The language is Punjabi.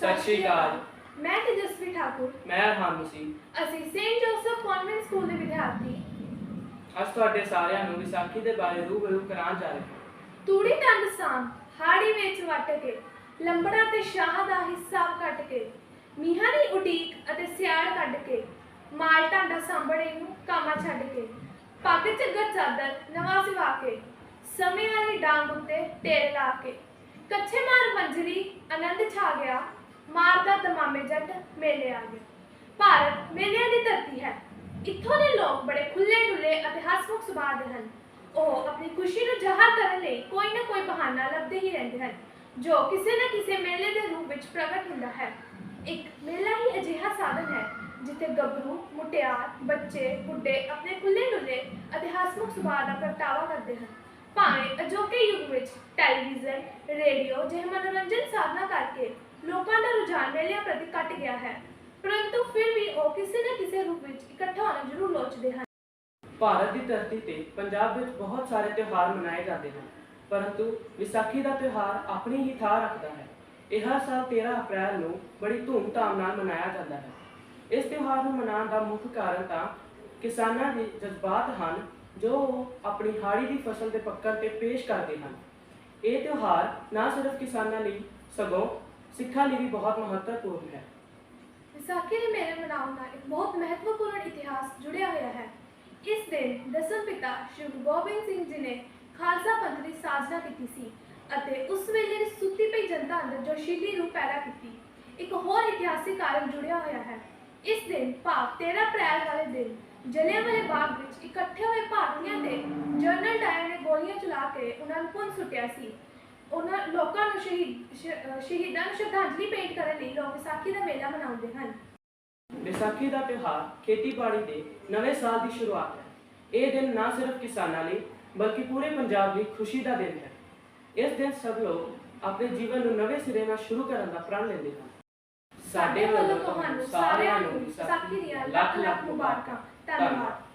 ਸਤਿ ਸ਼੍ਰੀ ਅਕਾਲ। ਮੈਂ ਤੇਜਸਵੀ ਠਾਕੁਰ। ਮੈਂ ਅਰਹਾਨ ਮਸੀਹ ਅਸੀਂ ਸੇਂਟ ਜੋਸਫ ਕਨਵੈਂਟ ਸਕੂਲ ਦੇ ਵਿਦਿਆਰਥੀ। ਅੱਜ ਤੁਹਾਡੇ ਸਾਰਿਆਂ ਨੂੰ ਵਿਸਾਖੀ ਦੇ ਬਾਰੇ ਰੂਬਰੂ ਕਰਾਉਣ ਜਾ ਰਹੇ ਹਾਂ। ਤੂੜੀ ਤੰਦ ਸਾਂ ਹਾੜੀ ਵਿੱਚ ਵੱਟ ਕੇ ਲੰਬੜਾ ਤੇ ਸ਼ਾਹ ਦਾ ਹਿਸਾਬ ਕੱਟ ਕੇ ਮੀਹਾਂ ਦੀ ਉਡੀਕ ਅਤੇ ਸਿਆੜ ਕੱਢ ਕੇ ਮਾਲ ਟਾਂਡਾ ਸਾਂਭਣੇ ਨੂੰ ਕਾਮਾ ਛੱਡ ਕੇ ਪੱਗ ਝੱਗਾ ਚਾਦਰ ਨਵਾਂ ਸਿਵਾ ਕੇ ਸਮੇਂ ਵਾਲੀ ਡਾਂਗ ਉੱਤੇ ਤੇਲ ਲਾ ਕੇ ਕੱਛੇ ਮਾਰ ਮੰਜਰੀ ਆਨੰਦ ਛਾ ਗਿਆ ਮਾਰਦਾ ਦਮਾਮੇ ਜੱਟ ਮੇਲੇ ਆ ਗਏ। ਭਾਰਤ ਮੇਲਿਆਂ ਦੀ ਧਰਤੀ ਹੈ। ਇੱਥੋਂ ਦੇ ਲੋਕ ਬੜੇ ਖੁੱਲੇ ਡੁੱਲੇ ਅਤੇ ਹਸਮੁਖ ਸੁਭਾਅ ਦੇ ਹਨ। ਉਹ ਆਪਣੀ ਖੁਸ਼ੀ ਨੂੰ ਜ਼ਾਹਰ ਕਰਨ ਲਈ ਕੋਈ ਨਾ ਕੋਈ ਬਹਾਨਾ ਲੱਭਦੇ ਹੀ ਰਹਿੰਦੇ ਹਨ, ਜੋ ਕਿਸੇ ਨਾ ਕਿਸੇ ਮੇਲੇ ਦੇ ਰੂਪ ਵਿੱਚ ਪ੍ਰਗਟ ਹੁੰਦਾ ਹੈ। ਇੱਕ ਮੇਲਾ ਹੀ ਅਜਿਹਾ ਸਾਧਨ ਹੈ, ਜਿੱਥੇ ਗੱਭਰੂ, ਮੁਟਿਆਰ, ਬੱਚੇ, ਬੁੱਢੇ ਆਪਣੇ ਖੁੱਲੇ ਡੁੱਲੇ ਅਤੇ ਹਸਮੁਖ ਸੁਭਾਅ ਦਾ ਪ੍ਰਗਟਾਵਾ ਕਰਦੇ ਹਨ। ਭਾਵੇਂ ਅਜੋਕੇ ਯੁੱਗ ਵਿੱਚ ਟੈਲੀਵਿਜ਼ਨ, ਰੇਡੀਓ ਜਿਹੇ ਮਨੋਰੰਜਨ ਸਾਧਨਾਂ ਕਰਕੇ ਲੋਕਾਂ ਦਾ ਰੁਝਾਨ ਮੇਲਿਆਂ ਪ੍ਰਤੀ ਘਟ ਗਿਆ ਹੈ। ਪਰੰਤੂ ਫਿਰ ਵੀ ਉਹ ਕਿਸੇ ਨਾ ਕਿਸੇ ਰੂਪ ਵਿੱਚ ਇਕੱਠਾ ਹੋਣਾ ਜ਼ਰੂਰ ਲੋਚਦੇ ਹਨ। ਭਾਰਤ ਦੀ ਧਰਤੀ ਤੇ ਪੰਜਾਬ ਵਿੱਚ ਬਹੁਤ ਸਾਰੇ ਤਿਉਹਾਰ ਮਨਾਏ ਜਾਂਦੇ ਹਨ, ਪਰੰਤੂ ਵਿਸਾਖੀ ਦਾ ਤਿਉਹਾਰ ਆਪਣੀ ਹੀ ਥਾਂ ਰੱਖਦਾ ਹੈ। ਇਹ ਹਰ ਸਾਲ 13 ਅਪ੍ਰੈਲ ਨੂੰ ਬੜੀ ਧੂਮਧਾਮ ਨਾਲ ਮਨਾਇਆ ਜਾਂਦਾ ਹੈ। ਇਸ ਤਿਉਹਾਰ ਨੂੰ ਮਨਾਉਣ ਦਾ ਮੁੱਖ ਕਾਰਨ ਤਾਂ ਕਿਸਾਨਾਂ ਦੇ ਜਜ਼ਬਾਤ ਹਨ, ਜੋ ਉਹ ਆਪਣੀ ਹਾੜੀ ਦੀ ਫਸਲ ਦੇ ਪੱਕਣ ਤੇ ਪੇਸ਼ ਕਰਦੇ ਹਨ। ਇਹ ਤਿਉਹਾਰ ਨਾ ਸਿਰਫ ਕਿਸਾਨਾਂ ਲਈ ਸਗੋਂ ਸਿੱਖਾਂ ਲਈ ਵੀ ਬਹੁਤ ਮਹੱਤਵਪੂਰਨ ਹੈ। ਵਿਸਾਖੀ ਦੇ ਮੇਲੇ ਮਨਾਉਣ ਦਾ ਇੱਕ ਬਹੁਤ ਮਹੱਤਵਪੂਰਨ ਇਤਿਹਾਸ ਜੁੜਿਆ ਹੋਇਆ ਹੈ। ਇਸ ਦਿਨ ਦਸਮ ਪਿਤਾ ਸ਼੍ਰੀ ਗੁਰੂ ਗੋਬਿੰਦ ਸਿੰਘ ਜੀ ਨੇ ਖਾਲਸਾ ਪੰਥ ਦੀ ਸਾਜਨਾ ਕੀਤੀ ਸੀ ਅਤੇ ਉਸ ਵੇਲੇ ਸੁੱਤੀ ਪਈ ਜਨਤਾ ਅੰਦਰ ਜੋਸ਼ੀਲੀ ਰੂਹ ਪੈਦਾ ਕੀਤੀ। ਇੱਕ ਹੋਰ ਇਤਿਹਾਸਿਕ ਕਾਰਨ ਜੁੜਿਆ ਹੋਇਆ ਹੈ। ਇਸ ਦਿਨ ਭਾਵ 13 ਅਪ੍ਰੈਲ ਵਾਲੇ ਦਿਨ ਜਲਿਆਂਵਾਲੇ ਬਾਗ ਵਿੱਚ ਇਕੱਠੇ ਹੋਏ ਭਾਰਤੀਆਂ ਤੇ ਜਨਰਲ ਡਾਇਰ ਨੇ ਗੋਲੀਆਂ ਚਲਾ ਕੇ ਉਹਨਾਂ ਨੂੰ ਪੁੰਨ ਸੁੱਟਿਆ ਸੀ। ਉਹਨਾਂ ਲੋਕਾਂ ਨੂੰ ਸ਼ਹੀਦ ਸ਼- ਸ਼ਹੀਦਾਂ ਨੂੰ ਸ਼ਰਧਾਂਜਲੀ ਭੇਂਟ ਕਰਨ ਲਈ ਲੋਕ ਵਿਸਾਖੀ ਦਾ ਮੇਲਾ ਮਨਾਉਂਦੇ ਹਨ। ਵਿਸਾਖੀ ਦਾ ਤਿਉਹਾਰ ਖੇਤੀਬਾੜੀ ਦੇ ਨਵੇਂ ਸਾਲ ਦੀ ਸ਼ੁਰੂਆਤ ਹੈ। ਇਹ ਦਿਨ ਨਾ ਸਿਰਫ ਕਿਸਾਨਾਂ ਲਈ ਬਲਕਿ ਪੂਰੇ ਪੰਜਾਬ ਲਈ ਖੁਸ਼ੀ ਦਾ ਦਿਨ ਹੈ। ਇਸ ਦਿਨ ਸਭ ਲੋਕ ਆਪਣੇ ਜੀਵਨ ਨੂੰ ਨਵੇਂ ਸਿਰੇ ਨਾਲ ਸ਼ੁਰੂ ਕਰਨ ਦਾ ਪ੍ਰਣ ਲੈਂਦੇ ਹਨ। ਸਾਡੇ ਵੱਲੋਂ ਤੁਹਾਨੂੰ ਸਾਰਿਆਂ ਨੂੰ ਵਿਸਾਖੀ ਦੀਆਂ ਲੱਖ ਲੱਖ ਮੁਬਾਰਕਾਂ। ਧੰਨਵਾਦ।